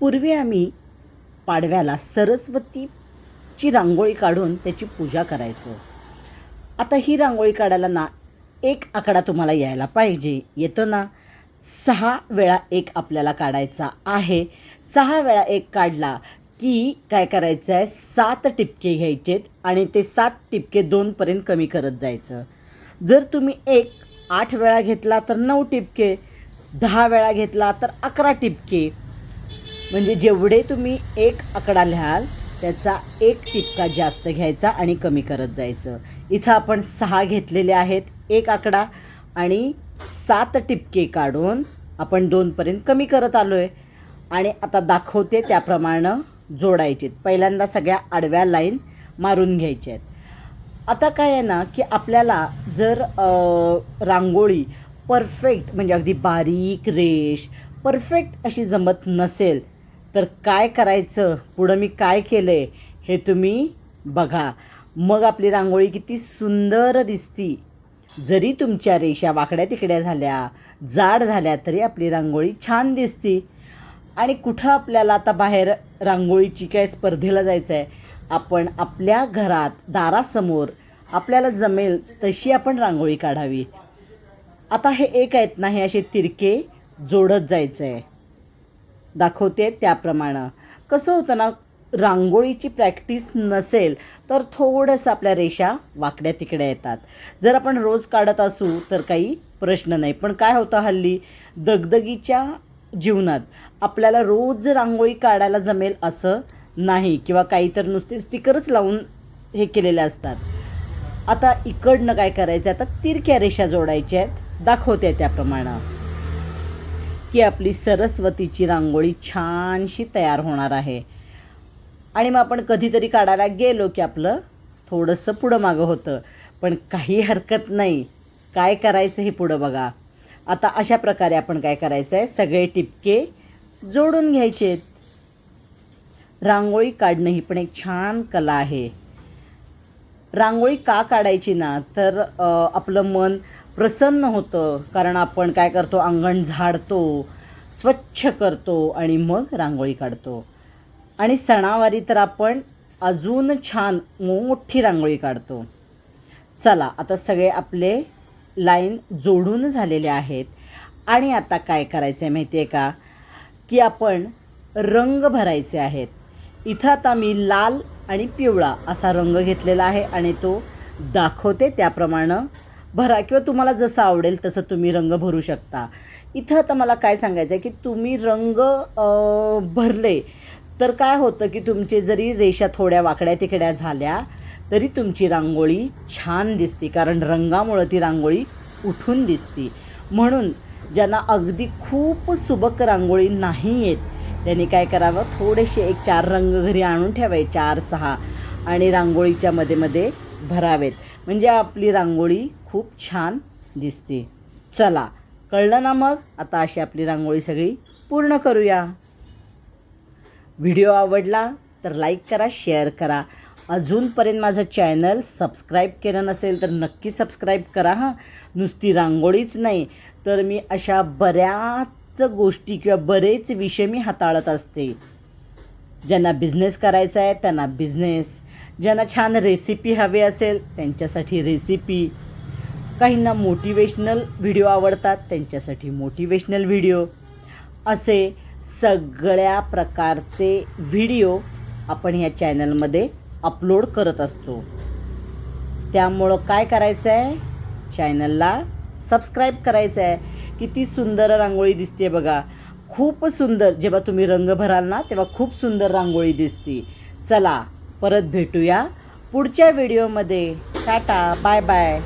पूर्वी आम्ही पाडव्याला सरस्वतीची रांगोळी काढून त्याची पूजा करायचो. आता ही रांगोळी काढायला ना एक आकडा तुम्हाला यायला पाहिजे. येतो ना सहा वेळा एक आपल्याला काढायचा आहे. सहा वेळा एक काढला की काय करायचं आहे सात टिपके घ्यायचेत आणि ते सात टिपके दोनपर्यंत कमी करत जायचं. जर तुम्ही एक आठ वेळा घेतला तर नऊ टिपके दहा वेळा घेतला तर अकरा टिपके. म्हणजे जेवढे तुम्ही एक आकडा लिहाल त्याचा एक टिपका जास्त घ्यायचा आणि कमी करत जायचं. इथं आपण सहा घेतलेले आहेत एक आकडा आणि सात टिपके काढून आपण दोनपर्यंत कमी करत आलो आहे आणि आता दाखवते त्याप्रमाणे जोडायचे पहिल्यांदा सगळ्या आडव्या लाईन मारून घ्यायच्या आहेत. आता काय आहे ना की आपल्याला जर रांगोळी परफेक्ट म्हणजे अगदी बारीक रेष परफेक्ट अशी जमत नसेल तर काय करायचं? पुढं मी काय केलं आहे हे तुम्ही बघा. मग आपली रांगोळी किती सुंदर दिसती. जरी तुमच्या रेषा वाकड्या तिकड्या झाल्या जाड झाल्या तरी आपली रांगोळी छान दिसती. आणि कुठं आपल्याला आता बाहेर रांगोळीची काय स्पर्धेला जायचं आहे आपण आपल्या घरात दारासमोर आपल्याला जमेल तशी आपण रांगोळी काढावी. आता हे एक आहेत ना हे असे तिरके जोडत जायचं आहे दाखवते त्याप्रमाणे. कसं होतं ना रांगोळीची प्रॅक्टिस नसेल तर थोडंसं आपल्या रेषा वाकड्या तिकड्या येतात. जर आपण रोज काढत असू तर काही प्रश्न नाही. पण काय होतं हल्ली? दगदगीच्या जीवनात आपल्याला रोज रांगोळी काढायला जमेल असं नाही किंवा काही तर नुसते स्टिकरच लावून हे केलेले असतात. आता इकडनं काय करायचं? आता तिरक्या रेषा जोडायच्या आहेत. दाखवते त्याप्रमाणे. की आपली सरस्वतीची रांगोळी छानशी तयार होणार आहे. आणि मग आपण कधीतरी काढायला गेलो की आपलं थोडंसं पुढं मागं होतं. पण काही हरकत नाही. काय करायचं हे पुढं बघा. आता अशा प्रकारे आपण काय करायचं आहे सगळे टिपके जोडून घ्यायचे आहेत रांगोळी काढणं ही पण एक छान कला आहे. रांगोळी का काढायची ना तर आपलं मन प्रसन्न होतं. कारण आपण काय करतो अंगण झाडतो स्वच्छ करतो आणि मग रांगोळी काढतो. आणि सणावारी तर आपण अजून छान मोठी रांगोळी काढतो. चला आता सगळे आपले लाईन जोडून झालेले आहेत. आणि आता काय करायचं आहे माहिती आहे का? की आपण रंग भरायचे आहेत. इथं आता मी लाल आणि पिवळा असा रंग घेतलेला आहे आणि तो दाखवते त्याप्रमाणे. भरा किंवा तुम्हाला जसं आवडेल तसं तुम्ही रंग भरू शकता. इथं आता मला काय सांगायचं आहे की तुम्ही रंग भरले तर काय होतं की तुमचे जरी रेषा थोड्या वाकड्या तिकड्या झाल्या तरी तुमची रांगोळी छान दिसते. कारण रंगामुळं ती रांगोळी उठून दिसते. म्हणून ज्यांना अगदी खूप सुबक रांगोळी नाही येत त्यांनी काय करावं? थोडेसे एक चार रंग घरी आणून ठेवावे चार सहा. आणि रांगोळीच्या मध्ये मध्ये भरावेत. म्हणजे आपली रांगोळी खूप छान दिसते. चला कळलं ना मग? आता अशी आपली रांगोळी सगळी पूर्ण करूया. व्हिडिओ आवडला तर लाईक करा शेअर करा. अजूनपर्यंत माझं चॅनल सबस्क्राईब केलं नसेल तर नक्की सबस्क्राईब करा हां. नुसती रांगोळीच नाही. तर मी अशा बऱ्याच गोष्टी किंवा बरेच विषय मी हाताळत असते. ज्यांना बिझनेस करायचा आहे त्यांना बिझनेस ज्यांना छान रेसिपी हवी असेल त्यांच्यासाठी रेसिपी काहींना मोटिवेशनल व्हिडिओ आवडतात त्यांच्यासाठी मोटिवेशनल व्हिडिओ असे सगळ्या प्रकारचे व्हिडिओ आपण ह्या चॅनलमध्ये अपलोड करत असतो. त्यामुळं काय करायचं आहे चॅनलला सबस्क्राईब करायचं आहे किती सुंदर रांगोळी दिसते बघा. खूप सुंदर जेव्हा तुम्ही रंग भराल ना तेव्हा खूप सुंदर रांगोळी दिसते. चला परत भेटूया पुढच्या व्हिडिओमध्ये टाटा बाय बाय